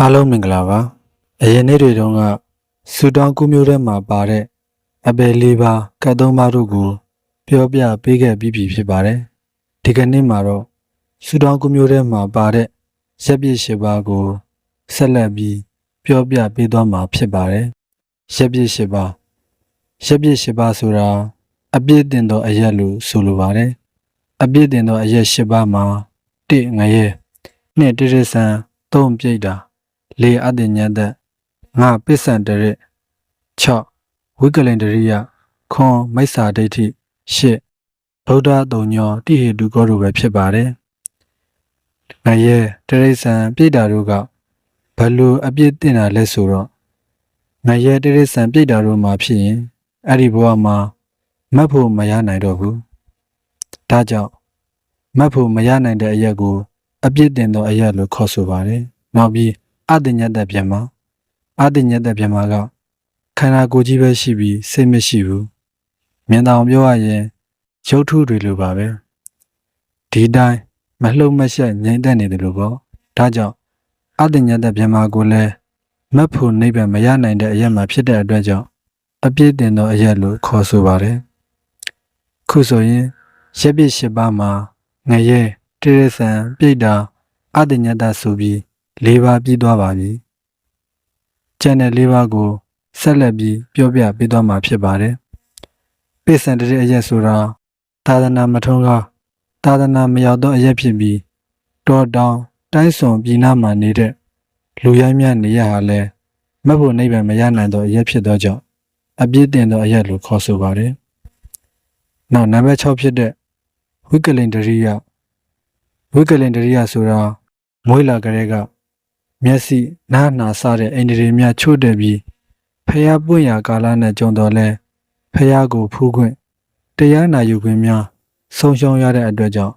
အားလုံးမင်္ဂလာပါအရင်နေ့တွေတုန်းကဆူတောင်းကူမျိုးထဲမှာပါတဲ့အပယ်လေးပါးကတ်သုံးပါးတို့ကို ပြောပြပေးခဲ့ပြီးပြီဖြစ်ပါတယ်ဒီကနေ့မှာတော့ဆူတောင်းကူမျိုးထဲမှာပါတဲ့ရက်ပြည့်ရှိပါးကိုဆက်လက်ပြီးပြောပြပေးသွားမှာဖြစ်ပါတယ်ရက်ပြည့်ရှိပါးရက်ပြည့်ရှိပါးဆိုတာအပြည့်တင်သောအရက်လို့ဆိုလိုပါတယ်အပြည့်တင်သောအရက်ရှိပါးမှာတစ်ငရဲနှစ်တိရစ္ဆာန်သုံးပြိတ္တာ လေအတ္တညတငါပစ္စံတရ6ဝိကလင်တရိယခွန်မိစ္ဆာဒိဋ္ဌိ8ဗုဒ္ဓတုံညောတိဟေတုကောတို့ပဲဖြစ်ပါတယ်။ငရဲတရိษံပြိတ္တာတို့ကဘလို့အပြစ်တင်တာလဲဆိုတော့ငရဲတရိษံပြိတ္တာတို့မှာဖြစ်ရင်အဲ့ဒီဘဝမှာမတ်ဖို့မရနိုင်တော့ဘူး။ဒါကြောင့်မတ်ဖို့မရနိုင်တဲ့အရက်ကို အပြစ်တင်သောအရက်လို့ခေါ်ဆိုပါတယ်။နောက်ပြီး အတ္တညတ္တပြန်မှာအတ္တညတ္တပြန်မှာကခန္ဓာကိုယ်ကြီးပဲရှိပြီးစိတ်မရှိဘူးမြင်တောင်ပြောရရင်ရုပ်ထုတွေလိုပါပဲဒီတိုင်းမလှုပ်မရှက်ငြိမ့်သက်နေတယ်လို့ပေါ့ဒါကြောင့်အတ္တညတ္တပြန်မှာကိုလည်းမတ်ဖို့နိဗ္ဗာန်မရနိုင်တဲ့အရက်မှာဖြစ်တဲ့အတွက်ကြောင့်အပြည့်တင်သောအရက်လို့ခေါ်ဆိုပါတယ်ခုဆိုရင်ရက်ပြည့်၈ပါးမှာငရဲတိရစ္ဆာန်ပြိတ္တာအတ္တညတ္တဆိုပြီး ၄ပါးပြီးသွားပါပြီ။ကျန်တဲ့၄ပါးကိုဆက်လက်ပြီးပြောပြပေးသွားမှာဖြစ်ပါတယ်။ပိစံတရအရက်ဆိုတာသာသနာမထုံးကားသာသနာမရောက်သောအရက်ဖြစ်ပြီးတောတောင်တိုင်းစွန်ပြည်နာမှာနေတဲ့လူရိုင်းများနေရဟာလဲမတ်ဖို့နိဗ္ဗာန်မရနိုင်သောအရက်ဖြစ်သောကြောင့်အပြည့်တင်သောအရက်လို့ခေါ်ဆိုပါတယ်။နောက်နံပါတ်6ဖြစ်တဲ့ဝိကလင်တရိယဝိကလင်တရိယဆိုတာမွေးလာကလေးက မျက်စိနားနာစတဲ့အိန္ဒြေများချို့တဲ့ပြီးဖះပွင့်ရာကာလနဲ့ကြုံတော်လဲဖះကိုဖူးခွင့်တရားနာယူခွင့်များဆုံးရှုံးရတဲ့အတွက်ကြောင့်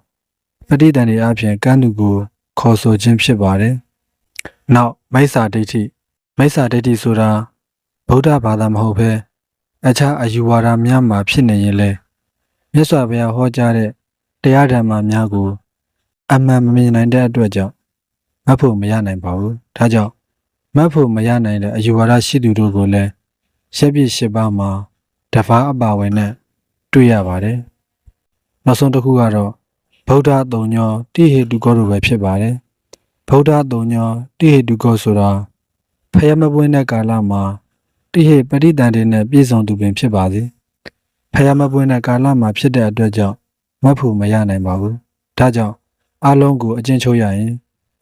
ပဋိသန္ဓေအဖြစ်ကမ်းသူကို ခေါ်ဆိုခြင်းဖြစ်ပါတယ်။နောက်မိစ္ဆာဒိဋ္ဌိမိစ္ဆာဒိဋ္ဌိဆိုတာဗုဒ္ဓဘာသာမဟုတ်ဘဲအခြားအယူဝါဒများမှာဖြစ်နေရင်လေမြတ်စွာဘုရားဟောကြားတဲ့တရားဓမ္မများကို အမှန်မမြင်နိုင်တဲ့အတွက်ကြောင့် မတ်ဖို့မရနိုင်ပါဘူး။ဒါကြောင့်မတ်ဖို့မရနိုင်တဲ့အယူဝါဒရှိသူတို့ကိုလည်းရှက်ပြစ်ရှစ်ပါးမှာတဖာအပါဝင်နဲ့တွေ့ရပါတယ်။နောက်ဆုံးတစ်ခုကတော့ဗုဒ္ဓတုံညောတိဟေတုကောတို့ပဲဖြစ်ပါတယ်။ဗုဒ္ဓတုံညောတိဟေတုကောဆိုတာဖယမပွင့်တဲ့ကာလမှာတိဟေပရိတန်တွေနဲ့ပြည့်စုံသူပင်ဖြစ်ပါစေ။ဖယမပွင့်တဲ့ကာလမှာဖြစ်တဲ့အတွက်ကြောင့်မတ်ဖို့မရနိုင်ပါဘူး။ဒါကြောင့်အလုံးကိုအကျဉ်းချုပ်ရရင်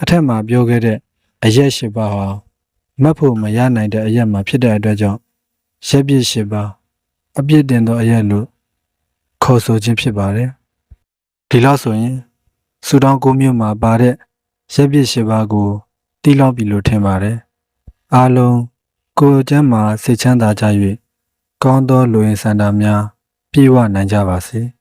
အထက်မှာပြောခဲ့တဲ့အရက်ရှိပါဟာမတ်ဖို့မရနိုင်တဲ့အရက်မှာဖြစ်တဲ့အတွက်ကြောင့်ရက်ပြည့်ရှိပါအပြည့်တင်သောအရက်လို့ခေါ်ဆိုခြင်းဖြစ်ပါတယ်ဒီလောက်ဆိုရင်စူတောင်းကိုမြို့မှာပါတဲ့ရက်ပြည့်ရှိပါကိုတီးလောက်ပြီလို့ထင်ပါတယ်အားလုံးကိုယ်ကျမ်းမှာစိတ်ချမ်းသာကြ၍ကောင်းသောလူရင်စန္ဒာများပြေဝနိုင်ကြပါစေ။